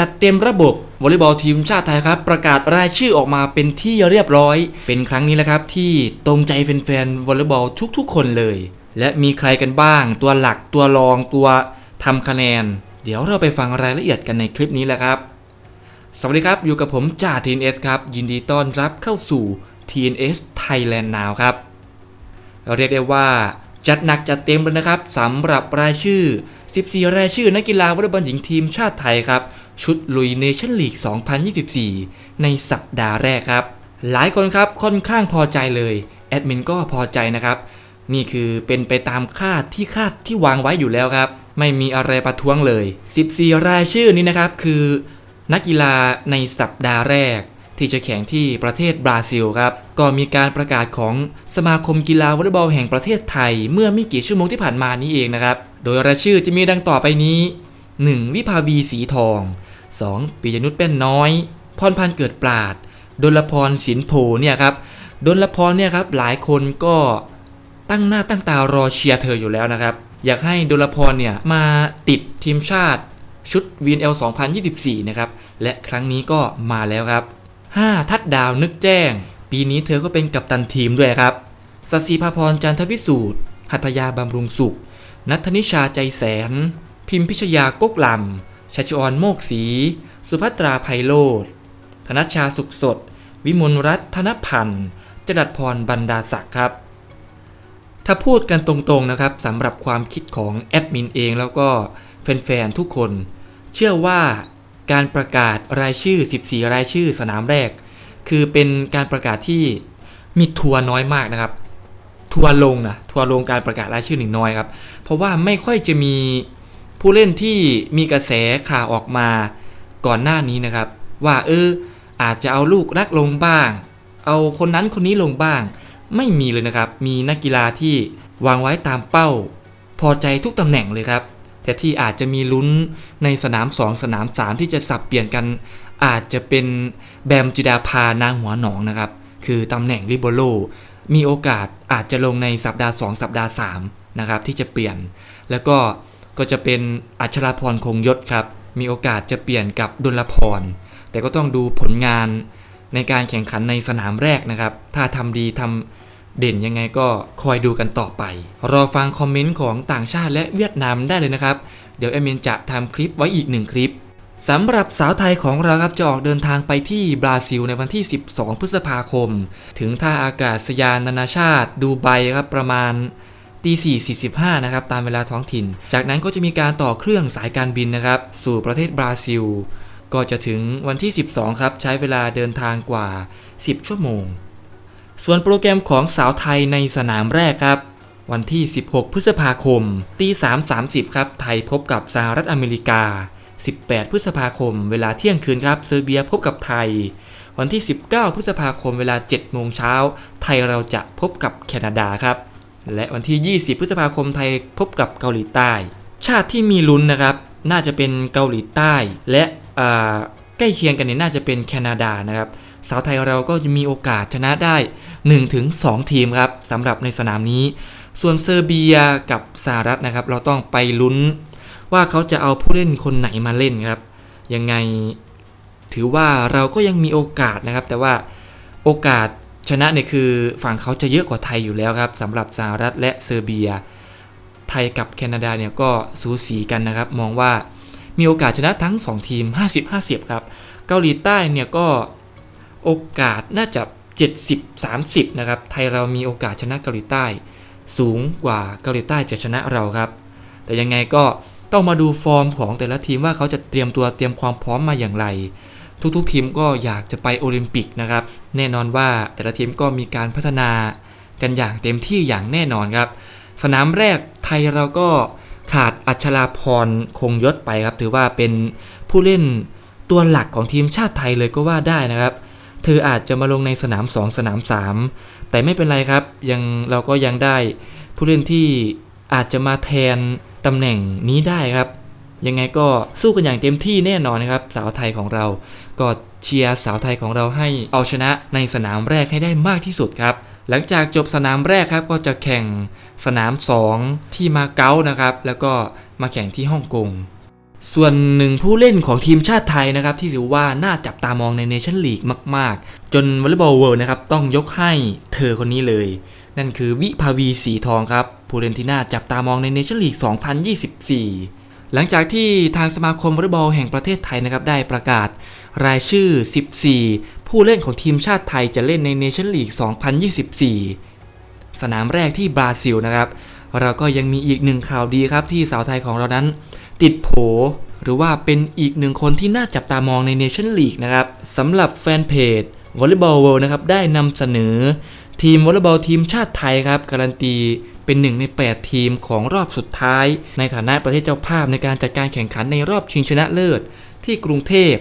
จัดเต็มระบบวอลเลย์บอลทีมชาติไทยครับ ประกาศรายชื่อออกมาเป็นที่เรียบร้อย เป็นครั้งนี้แหละครับที่ตรงใจแฟนๆวอลเลย์บอลทุกๆ คนเลย และมีใครกันบ้าง ตัวหลักตัวรองตัวทำคะแนน เดี๋ยวเราไปฟังรายละเอียดกันในคลิปนี้แหละครับ สวัสดีครับอยู่กับผมจ่า TNS ครับยินดีต้อนรับเข้าสู่ TNS Thailand Now ครับเรียกได้ว่าจัดหนักจัดเต็มเลยนะครับสำหรับรายชื่อ 14 รายชื่อนักกีฬาวอลเลย์บอลหญิงทีมชาติไทยครับ ชุดลุยเนชั่นลีก 2024 ในสัปดาห์แรกครับ หลายคนครับค่อนข้างพอใจเลย แอดมินก็พอใจนะครับ นี่คือเป็นไปตามคาดที่คาดที่วางไว้อยู่แล้วครับ ไม่มีอะไรประท้วงเลย 14 รายชื่อนี้นะครับคือ นักกีฬาในสัปดาห์แรก ที่จะแข่งที่ประเทศบราซิลครับก็มีการประกาศของสมาคมกีฬาวอลเลย์บอลแห่งประเทศไทย เมื่อไม่กี่ชั่วโมงที่ผ่านมานี้เองนะครับ โดยรายชื่อจะมีดังต่อไปนี้ 1. วิภาวีสีทอง 2. ปิยนุชเป็นน้อย พรพันธ์เกิดปราดดลพรสินโพเนี่ยครับดลพรเนี่ยครับหลายคนก็ตั้งหน้าตั้งตารอเชียร์เธออยู่แล้วนะครับ อยากให้ดลพรเนี่ยมาติดทีมชาติชุด VNL 2024 นะครับ และครั้งนี้ก็มาแล้วครับ 5. ทัดดาวนึกแจ้ง ปีนี้เธอก็เป็นกัปตันทีมด้วยครับสศิภาพรจันทวิสูตรหัตถยาบำรุงสุข นัทนิชาใจแสน พิมพิชยากกลำ ชัชออนโมกศรีสุภัตราไพโรธธนชาสุขสด วิมลรัตน์ธนพันธ์จรัสพรบรรดาศักดิ์ครับ ถ้าพูดกันตรงๆนะครับสำหรับความคิดของแอดมินเองแล้วก็แฟนๆทุกคน เชื่อว่าการประกาศรายชื่อ 14 รายชื่อสนามแรก คือเป็นการประกาศที่มีทัวร์น้อยมากนะครับ ทัวร์ลงนะทัวร์ลงการประกาศรายชื่อหนึ่งน้อยครับ เพราะว่าไม่ค่อยจะมี ผู้เล่นที่มีกระแสข่าวออกมาก่อนหน้านี้นะครับ ว่าเอออาจจะเอาลูกรักลงบ้าง เอาคนนั้นคนนี้ลงบ้าง ไม่มีเลยนะครับ มีนักกีฬาที่วางไว้ตามเป้า พอใจทุกตำแหน่งเลยครับ แต่ที่อาจจะมีลุ้นในสนาม 2 สนาม 3 ที่จะสับเปลี่ยนกัน อาจจะเป็นแบมจิดาพานางหัวหนองนะครับ คือตำแหน่งริโบโล มีโอกาสอาจจะลงในสัปดาห์ 2 สัปดาห์3นะครับที่จะเปลี่ยน แล้วก็ ก็จะเป็นอัชราพรคงยศครับ มีโอกาสจะเปลี่ยนกับดุลพร แต่ก็ต้องดูผลงานในการแข่งขันในสนามแรกนะครับ ถ้าทำดีทำเด่นยังไงก็คอยดูกันต่อไป รอฟังคอมเมนต์ของต่างชาติและเวียดนามได้เลยนะครับ เดี๋ยวแอเมนจะทำคลิปไว้อีกหนึ่งคลิปสำหรับสาวไทยของเราครับจะออกเดินทางไปที่บราซิลในวันที่ 12 พฤษภาคม ถึงท่าอากาศยานนานาชาติดูไบครับประมาณ ตี4.45นะครับตามเวลาท้องถิ่น จากนั้นก็จะมีการต่อเครื่องสายการบินนะครับสู่ประเทศบราซิล ก็จะถึงวันที่ 12 ครับใช้เวลาเดินทางกว่า 10 ชั่วโมง ส่วนโปรแกรมของสาวไทยในสนามแรกครับ วันที่ 16 พฤษภาคมตี3.30 ครับไทยพบกับสหรัฐอเมริกา 18 พฤษภาคม เวลาเที่ยงคืนครับเซอร์เบียพบกับไทย วันที่ 19 พฤษภาคมเวลา 7 โมงเช้าไทยเราจะพบกับแคนาดาครับ และวันที่ 20 พฤษภาคมไทยพบกับเกาหลีใต้ ชาติที่มีลุ้นนะครับ น่าจะเป็นเกาหลีใต้ และใกล้เคียงกันเนี่ยน่าจะเป็นแคนาดานะครับสาวไทยเราก็มีโอกาสชนะได้ 1-2 ทีมครับสำหรับในสนามนี้ ส่วนเซอร์เบียกับสหรัฐนะครับ เราต้องไปลุ้นว่าเขาจะเอาผู้เล่นคนไหนมาเล่นครับ ยังไงถือว่าเราก็ยังมีโอกาสนะครับ แต่ว่าโอกาส ชนะเนี่ยคือฝั่งเขาจะเยอะกว่าไทยอยู่แล้วครับสำหรับสหรัฐและเซอร์เบีย ไทยกับแคนาดาเนี่ยก็สูสีกันนะครับ มองว่ามีโอกาสชนะทั้ง 2 ทีม 50-50 ครับ เกาหลีใต้เนี่ยก็โอกาสน่าจะ 70-30 นะครับ ไทยเรามีโอกาสชนะเกาหลีใต้ สูงกว่าเกาหลีใต้จะชนะเราครับ แต่ยังไงก็ต้องมาดูฟอร์มของแต่ละทีมว่าเขาจะเตรียมตัวเตรียมความพร้อมมาอย่างไร ทุกๆ ทีมก็อยากจะไปโอลิมปิกนะครับ แน่นอนว่าแต่ละทีมก็มีการพัฒนากันอย่างเต็มที่อย่างแน่นอนครับ สนามแรกไทยเราก็ขาดอัชราพรคงยศไปครับ ถือว่าเป็นผู้เล่นตัวหลักของทีมชาติไทยเลยก็ว่าได้นะครับ เธออาจจะมาลงในสนาม 2 สนาม 3 แต่ไม่เป็นไรครับยังเราก็ยังได้ผู้เล่นที่อาจจะมาแทนตำแหน่งนี้ได้ครับ ยังไงก็สู้กันอย่างเต็มที่แน่นอนนะครับ สาวไทยของเรา ก็เชียร์สาวไทยของเราให้เอาชนะในสนามแรกให้ได้มากที่สุดครับ หลังจากจบสนามแรกครับก็จะแข่งสนาม 2 ที่มาเก๊านะครับ แล้วก็มาแข่งที่ฮ่องกงส่วนหนึ่งผู้เล่นของทีมชาติไทยนะครับ ที่ถือว่าน่าจับตามองในเนชั่นลีกมาก ๆ จนวอลเลย์บอลเวิลด์นะครับต้องยกให้เธอคนนี้เลย นั่นคือวิภาวีสีทองครับผู้เล่นที่น่าจับตามองในเนชั่นลีก 2024 หลังจากที่ทางสมาคมวอลเลย์บอลแห่งประเทศไทยนะครับได้ประกาศรายชื่อ 14 ผู้เล่นของทีมชาติไทยจะเล่นในเนชั่นลีก 2024 สนามแรกที่บราซิลนะครับ เราก็ยังมีอีกหนึ่งข่าวดีครับที่สาวไทยของเรานั้น ติดโผหรือว่าเป็นอีกหนึ่งคนที่น่าจับตามองในเนชั่นลีกนะครับสำหรับแฟนเพจวอลเลย์บอลเวิลด์นะครับได้นำเสนอทีมวอลเลย์บอลทีมชาติไทยครับการันตี เป็นหนึ่งใน 8 ทีมของรอบสุดท้าย ในฐานะประเทศเจ้าภาพในการจัดการแข่งขันในรอบชิงชนะเลิศ ที่กรุงเทพ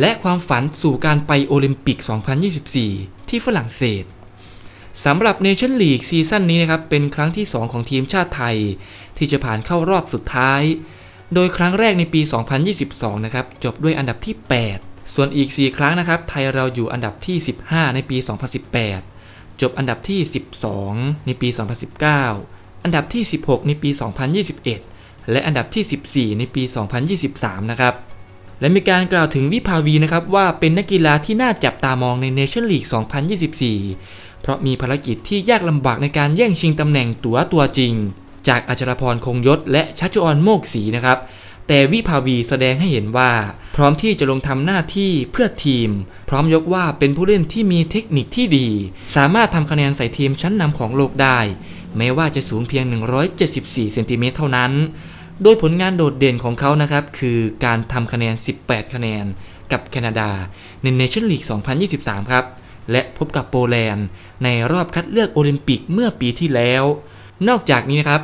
และความฝันสู่การไปโอลิมปิก 2024 ที่ฝรั่งเศสสำหรับเนชั่นลีกซีซั่นนี้นะครับเป็นครั้งที่ 2 ของทีมชาติไทย ที่จะผ่านเข้ารอบสุดท้าย โดยครั้งแรกในปี 2022 นะครับจบด้วยอันดับที่ 8 ส่วนอีก 4 ครั้งนะครับไทยเราอยู่อันดับที่ 15 ในปี 2018 จบอันดับที่ 12 ในปี 2019 อันดับที่ 16 ในปี 2021 และอันดับที่ 14 ในปี 2023 นะครับ และมีการกล่าวถึงวิภาวีนะครับว่าเป็นนักกีฬาที่น่าจับตามองในเนชั่นลีก 2024 เพราะมีภารกิจที่ยากลำบากในการแย่งชิงตำแหน่งตัวตัวจริง จากอัชรพรคงยศและชัชออนโมกศรีนะครับ แต่วิภาวีแสดงให้เห็นว่า พร้อมที่จะลงทำหน้าที่เพื่อทีม พร้อมยกว่าเป็นผู้เล่นที่มีเทคนิคที่ดี สามารถทำคะแนนใส่ทีมชั้นนำของโลกได้ แม้ว่าจะสูงเพียง 174 เซนติเมตรเท่านั้น โดยผลงานโดดเด่นของเขานะครับคือการทำคะแนน 18 คะแนน กับแคนาดาในเนชั่นลีก 2023 ครับและพบกับโปแลนด์ในรอบคัดเลือกโอลิมปิกเมื่อปีที่แล้ว นอกจากนี้นะครับ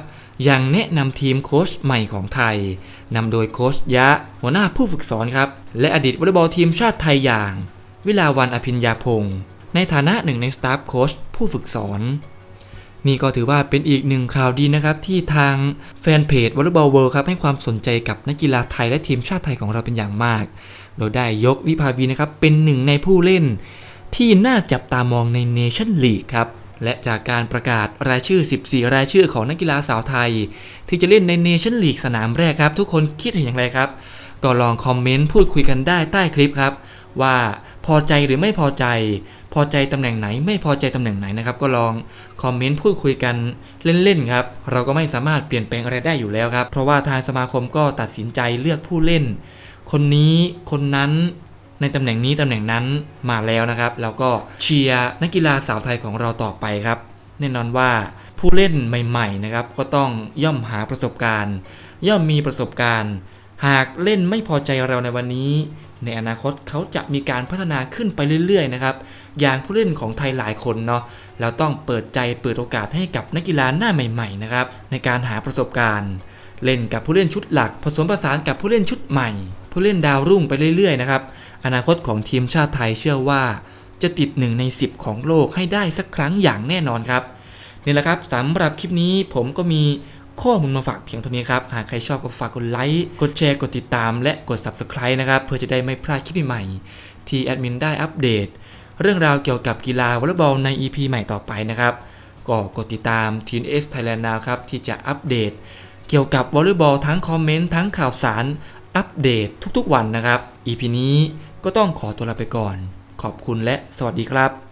ยังแนะนำทีมโค้ชใหม่ของไทยนำโดยโค้ชยะ หัวหน้าผู้ฝึกสอนครับ และอดีตวอลเลย์บอลทีมชาติไทยอย่าง วิลาวันอภิญญาพงศ์ในฐานะหนึ่งในสตาฟโค้ชผู้ฝึกสอน นี่ก็ถือว่าเป็นอีกหนึ่งข่าวดีนะครับ ที่ทางแฟนเพจวอลเลย์บอลเวิลด์ครับให้ความสนใจกับนักกีฬาไทยและทีมชาติไทยของเราเป็นอย่างมาก โดยได้ยกวิภาวีนะครับเป็นหนึ่งในผู้เล่นที่น่าจับตามองในเนชั่นลีกครับ และจากการประกาศรายชื่อ 14 รายชื่อของนักกีฬาสาวไทย ที่จะเล่นในเนชั่นลีกสนามแรกครับ ทุกคนคิดเห็นอย่างไรครับ ก็ลองคอมเมนต์พูดคุยกันได้ใต้คลิปครับ ว่าพอใจหรือไม่พอใจ พอใจตำแหน่งไหน ไม่พอใจตำแหน่งไหนนะครับ ก็ลองคอมเมนต์พูดคุยกันเล่นๆครับ เราก็ไม่สามารถเปลี่ยนแปลงอะไรได้อยู่แล้วครับ เพราะว่าทางสมาคมก็ตัดสินใจเลือกผู้เล่น คนนี้คนนั้น ในตำแหน่งนี้ตำแหน่งนั้นมาแล้วนะครับ แล้วก็เชียร์นักกีฬาสาวไทยของเราต่อไปครับ แน่นอนว่าผู้เล่นใหม่ๆนะครับก็ต้องย่อมหาประสบการณ์ ย่อมมีประสบการณ์ หากเล่นไม่พอใจเราในวันนี้ ในอนาคตเขาจะมีการพัฒนาขึ้นไปเรื่อยๆนะครับอย่างผู้เล่นของไทยหลายคนเนาะเราต้องเปิดใจเปิดโอกาสให้กับนักกีฬาหน้าใหม่ๆนะครับในการหาประสบการณ์ เล่นกับผู้เล่นชุดหลัก ผสมผสานกับผู้เล่นชุดใหม่ ผู้เล่นดาวรุ่งไปเรื่อยๆนะครับ อนาคตของทีมชาติไทยเชื่อว่า จะติดหนึ่งใน 10 ของโลกให้ได้สักครั้งอย่างแน่นอนครับนี่แหละครับสำหรับคลิปนี้ผมก็มีข้อมูลมาฝากเพียงเท่านี้ครับ หากใครชอบก็ฝากกดไลค์ กดแชร์ กดติดตาม และกด Subscribe นะครับ เพื่อจะได้ไม่พลาดคลิปใหม่ที่แอดมินได้อัปเดต เรื่องราวเกี่ยวกับกีฬาวอลเลย์บอลใน EP ใหม่ต่อไปนะครับ ก็กดติดตาม t ีน S Thailand Now ครับ ที่จะอัปเดต เกี่ยวกับวอลเลย์บอลทั้งคอมเมนต์ทั้งข่าวสารอัปเดตทุกๆวันนะครับ EP นี้ ก็ต้องขอตัวลาไปก่อน ขอบคุณและสวัสดีครับ